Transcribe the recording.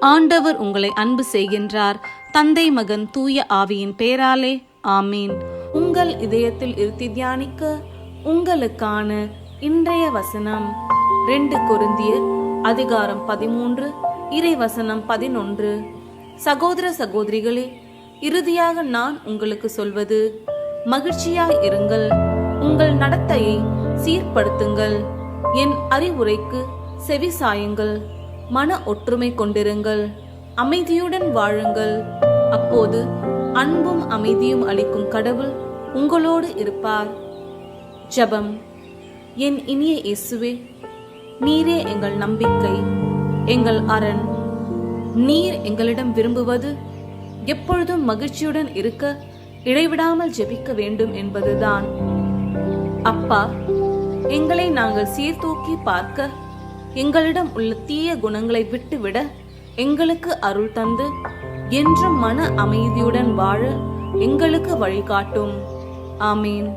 ஆண்டவர் உங்களை அன்பு செய்கின்றார். தந்தை மகன் தூய ஆவியின் பேராலே ஆமீன். உங்கள் இதயத்தில் இருத்தி தியானிக்க உங்களுக்கான இன்றைய வசனம் ரெண்டு குருந்திய அதிகாரம் பதிமூன்று இறை வசனம் பதினொன்று. சகோதர சகோதரிகளே இறுதியாக நான் உங்களுக்கு சொல்வது மகிழ்ச்சியாய் இருங்கள். உங்கள் நடத்தையை சீர்படுத்துங்கள். என் அறிவுரைக்கு செவி சாயுங்கள். மன ஒற்றுமை கொண்டிருங்கள். அமைதியுடன் வாழுங்கள். அப்போது அன்பும் அமைதியும் அளிக்கும் கடவுள் உங்களோடு இருப்பார். ஜெபம். என் இனிய இயேசுவே நீரே எங்கள் நம்பிக்கை எங்கள் அரண். நீர் எங்களிடம் விரும்புவது எப்பொழுதும் மகிழ்ச்சியுடன் இருக்க இடைவிடாமல் ஜெபிக்க வேண்டும் என்பதுதான். அப்பா எங்களை நாங்கள் சீர்தூக்கி பார்க்க எங்களிடம் உள்ள தீய குணங்களை விட்டுவிட எங்களுக்கு அருள் தந்து என்றும் மன அமைதியுடன் வாழ எங்களுக்கு வழிகாட்டும். ஆமீன்.